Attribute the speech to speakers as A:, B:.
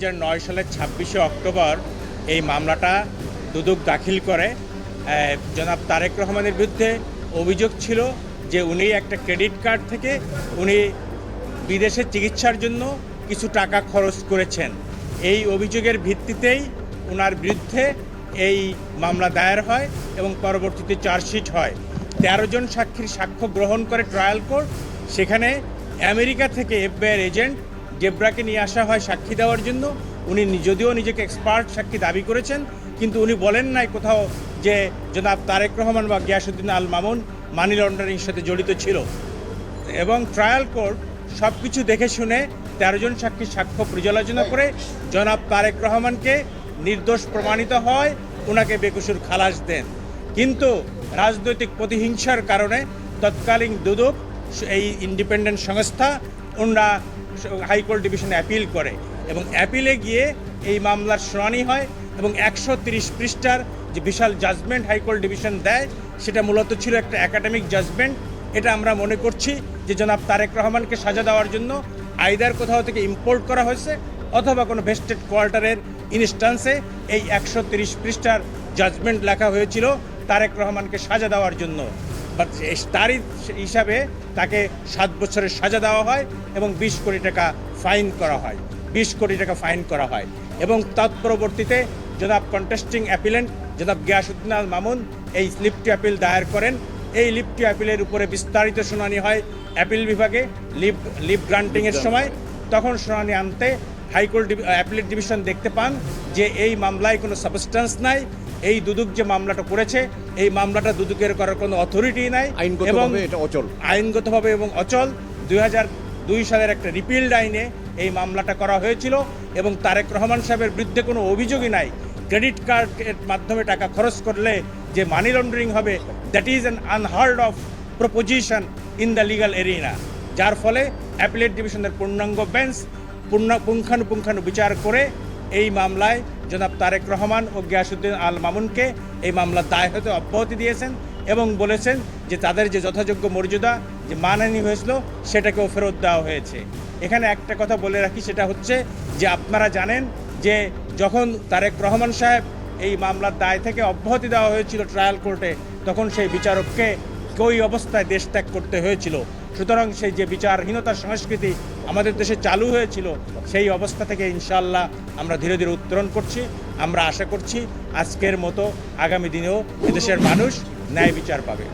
A: সালের ছাব্বিশে অক্টোবর এই মামলাটা দুদক দাখিল করে। জনাব তারেক রহমানের বিরুদ্ধে অভিযোগ ছিল যে উনি একটা ক্রেডিট কার্ড থেকে উনি বিদেশে চিকিৎসার জন্য কিছু টাকা খরচ করেছেন। এই অভিযোগের ভিত্তিতেই ওনার বিরুদ্ধে এই মামলা দায়ের হয় এবং পরবর্তীতে চার্জশিট হয়। তেরো জন সাক্ষীর সাক্ষ্য গ্রহণ করে ট্রায়াল কোর্ট, সেখানে আমেরিকা থেকে এফবিআইয়ের এজেন্ট জেব্রাকে নিয়ে আসা হয় সাক্ষী দেওয়ার জন্য। উনি যদিও নিজেকে এক্সপার্ট সাক্ষী দাবি করেছেন। কিন্তু উনি বলেন নাই কোথাও যে জনাব তারেক রহমান বা গিয়াসুদ্দিন আল মামুন মানি লন্ডারিংয়ের সাথে জড়িত ছিল। এবং ট্রায়াল কোর্ট সব কিছু দেখে শুনে তেরো জন সাক্ষীর সাক্ষ্য পর্যালোচনা করে জনাব তারেক রহমানকে নির্দোষ প্রমাণিত হয় ওনাকে বেকসুর খালাস দেন। কিন্তু রাজনৈতিক প্রতিহিংসার কারণে তৎকালীন দুদক এই ইন্ডিপেন্ডেন্ট সংস্থা ওনারা হাইকোর্ট ডিভিশনে অ্যাপিল করে এবং অ্যাপিলে গিয়ে এই মামলার শুনানি হয় এবং একশো তিরিশ পৃষ্ঠার যে বিশাল জাজমেন্ট হাইকোর্ট ডিভিশন দেয়, সেটা মূলত ছিল একটা একাডেমিক জাজমেন্ট এটা আমরা মনে করছি যে জনাব তারেক রহমানকে সাজা দেওয়ার জন্য আইদার কোথাও থেকে ইম্পোর্ট করা হয়েছে অথবা কোনো ভেস্টেড কোয়ার্টারের ইনস্টান্সে এই একশো তিরিশ পৃষ্ঠার জাজমেন্ট লেখা হয়েছিল তারেক রহমানকে সাজা দেওয়ার জন্য। তারই হিসাবে তাকে সাত বছরের সাজা দেওয়া হয় এবং বিশ কোটি টাকা ফাইন করা হয়। বিশ কোটি টাকা ফাইন করা হয়। এবং তৎপরবর্তীতে জনাব কন্টেস্টিং অ্যাপিলেন্ট জনাব গিয়াসুদ্দিন আল মামুন এই লিফটি অ্যাপিল দায়ের করেন। এই লিফটি অ্যাপিলের উপরে বিস্তারিত শুনানি হয় অ্যাপিল বিভাগে লিভ লিভ গ্রান্টিংয়ের সময়। তখন শুনানি আনতে হাইকোর্ট অ্যাপিলেট ডিভিশন দেখতে পান যে এই মামলায় কোনো সাবস্টেন্স নাই। এই দুদক যে মামলাটা করেছে এই মামলাটা দুদকের করার কোনো অথরিটি নাই
B: এবং এটা অচল।
A: আইনগতভাবে এবং অচল। দুই দুই সালের একটা রিপিল্ড আইনে এই মামলাটা করা হয়েছিল এবং তারেক রহমান সাহেবের বিরুদ্ধে কোনো অভিযোগই নাই। ক্রেডিট কার্ডের মাধ্যমে টাকা খরচ করলে যে মানি লন্ডারিং হবে that is an unheard of proposition in the legal arena যার ফলে অ্যাপিলেট ডিভিশনের পূর্ণাঙ্গ বেঞ্চ পূর্ণ পুঙ্খানুপুঙ্খানু বিচার করে এই মামলায় জনাব তারেক রহমান ও গিয়াসুদ্দিন আল মামুনকে এই মামলা দায় হতে অব্যাহতি দিয়েছেন এবং বলেছেন যে তাদের যে যথাযোগ্য মর্যাদা, যে মানানি হয়েছিল সেটাকেও ফেরত দেওয়া হয়েছে। এখানে একটা কথা বলে রাখি, সেটা হচ্ছে যে আপনারা জানেন যে যখন তারেক রহমান সাহেব এই মামলার দায় থেকে অব্যাহতি দেওয়া হয়েছিল ট্রায়াল কোর্টে তখন সেই বিচারককে ওই অবস্থায় দেশ ত্যাগ করতে হয়েছিল। সুতরাং সেই যে বিচারহীনতার সংস্কৃতি আমাদের দেশে চালু হয়েছিল, সেই অবস্থা থেকে ইনশাল্লাহ আমরা ধীরে ধীরে উত্তরণ করছি। আমরা আশা করছি আজকের মতো আগামী দিনেও এদেশের মানুষ ন্যায় বিচার পাবে।